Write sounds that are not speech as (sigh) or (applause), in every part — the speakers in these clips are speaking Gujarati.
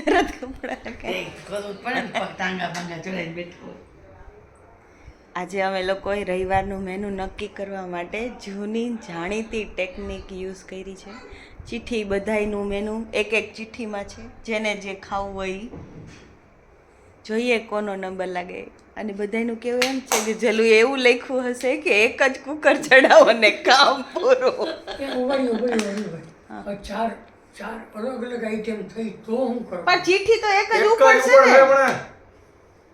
તરત કપડા પડે ટાંગા ભાંગા ચડાઈને બેઠો આજે અમે લોકોએ રવિવારનું મેનુ નક્કી કરવા માટે જૂની જાણીતી ટેકનિક યુઝ કરી છે. ચિઠ્ઠી બધાયનું મેનુ એક એક ચિઠ્ઠીમાં છે. જેને જે ખાવું હોય. જોઈએ કોનો નંબર લાગે. અને બધાયનું કેવું એમ છે કે જલું એવું લખ્યું હશે કે એક જ કુકર ચડાવો ને કામ પૂરું. ચાર ચાર અલગ અલગ આઈટમ થઈ તો હું કરું? પણ ચિઠ્ઠી તો એક જ એક ઉપર ને? છે હમણાં.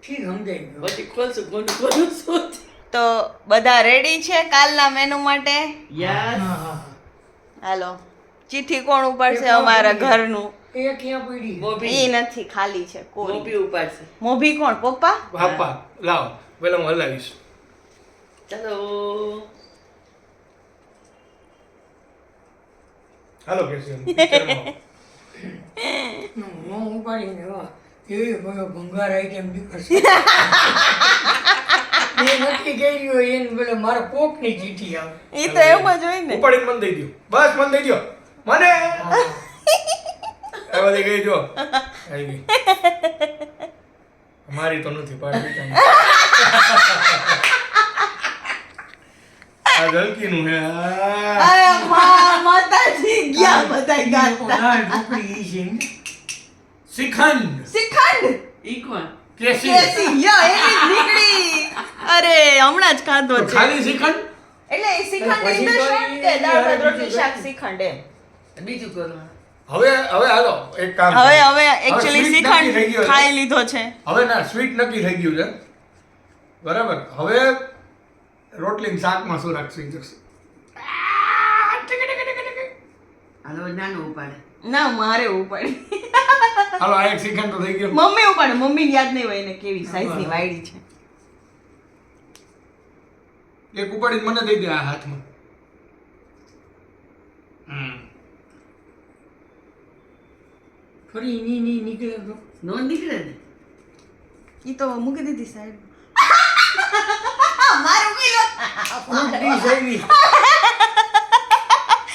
ઠીક સમજાઈ ગયું. પછી ખોલશું કોનું કોનું શું તો બધા રેડી છે કાલના મેનુ માટે? યસ હા હા હાલો. ચીઠી કોણ ઉપાડશે અમારા ઘરનું? એ ક્યાં પડી? એ મોભી નથી ખાલી છે કોઈ મોભી ઉપાડશે. મોભી કોણ? પપ્પા? પપ્પા. લાવ પેલા હું હલાવીશ. ચાલો. હાલો કેસી. (laughs) હું ઉપાડીને એવી. બધો ભંગાર આઈટમ નીકળશે. (laughs) એ નક્કી કરી હોય એને પેલા મારા પોકની ચીઠી આવે. એ તો એમ જ હોય ને. ઉપાડીને મને દઈ દો બસ મન દઈ દો મને! આ બધી ગઈ જો આવી ગઈ. મારી તો નથી પાડી. (laughs) આ ગલકીનું હે આ. અરે મા બધા ગાતા ઢોકળી છે શ્રીખંડ શ્રીખંડ ઈ કોણ કેસી કેસી યા એની નીકળી અરે હમણાં જ ખાધો છે. ખાલી શ્રીખંડ એટલે શ્રીખંડ ઇન ધ શોર્ટ કે દાળ ભાત બીજું રોટલી શાક શ્રીખંડ એમ. બીજું કરવાનું હવે હવે હાલો એક કામ હવે હવે એક્ચ્યુઅલી શ્રીખંડ ખાઈ લીધો છે. હવે ના સ્વીટ નક્કી થઈ ગયું છે. બરાબર. હવે રોટલી ને શાકમાં શું રાખશું ઈ હાલો ઉપાડે. ના મારે ઉપાડે. હાલો આ એક શ્રીખંડ તો થઈ ગયો. મમ્મી ઉપાડે મમ્મી યાદ નહીં હોય એને કેવી સાઈઝની વાયડી છે. એક ઉપાડી મને દઈ દે આ હાથમાં. ફરી ની ની નીકળે તો. નો નીકળે ને? ઈ તો મૂકી દીધી સાઈડ (laughs) મારું પીલો ફૂટ ડીશ આવી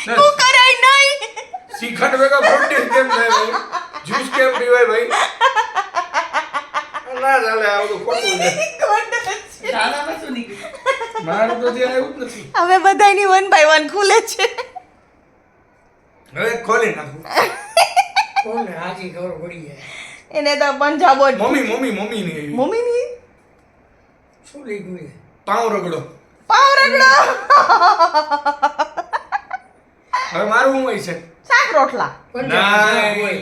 ના, કુકર આઈ નહીં શ્રીખંડ ફ્રૂટ જ્યુસ કેમ થાય ભાઈ? જ્યુસ કેમ પીવાય ભાઈ? ના ચાલે આ બધું ખોટું છે. મારું તો ત્યાં એવું જ નથી. હવે બધાની વન બાય વન ખુલે છે. હવે ખોલી નાખું. કોને હાજી ખબર પડી જાય? એને તો પંજાબો જ. મમ્મી મમ્મી મમ્મી ની એવી. મમ્મીની? શું લઈ ગયું રગડો. પાવ રગડો? હવે મારું હોય છે? શાક રોટલા.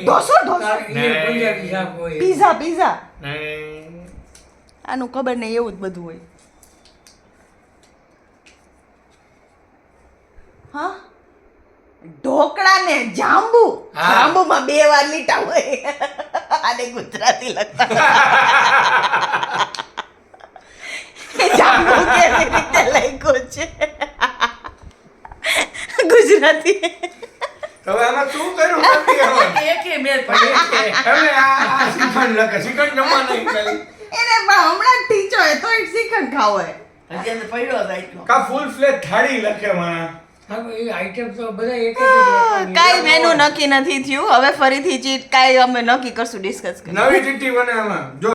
ઢોસો ઢોસો. Pizza pizza. આનું ખબર નહીં એવું જ બધું હોય. હા? ઢોકળા ને જાંબુ. જાંબુ જાંબુમાં બે વાર લીટા હોય. આને ગુજરાતી લખતા. જાંબુ કેવી રીતે લખ્યું છે? ગુજરાતી. હવે આમાં શું કર્યું? નથી હવે. (laughs) એકે મેળ પડે હવે આ આ શ્રીખંડ લખે. શ્રીખંડ જમવા નહીં ખાલી. એને હમણાં ટીચો એ તો શ્રીખંડ ખાવો હોય હજી એને પડ્યો એટલો કા ફૂલ ફ્લેટ થાળી લખે માણા. હવે આઈટમ તો બધા એક જ જ મેનુ નક્કી નથી થયું. હવે ફરીથી ચીટ કાંઈ અમે નક્કી કરશું ડિસ્કસ કરી નવી ચીઠી બને આમાં. જો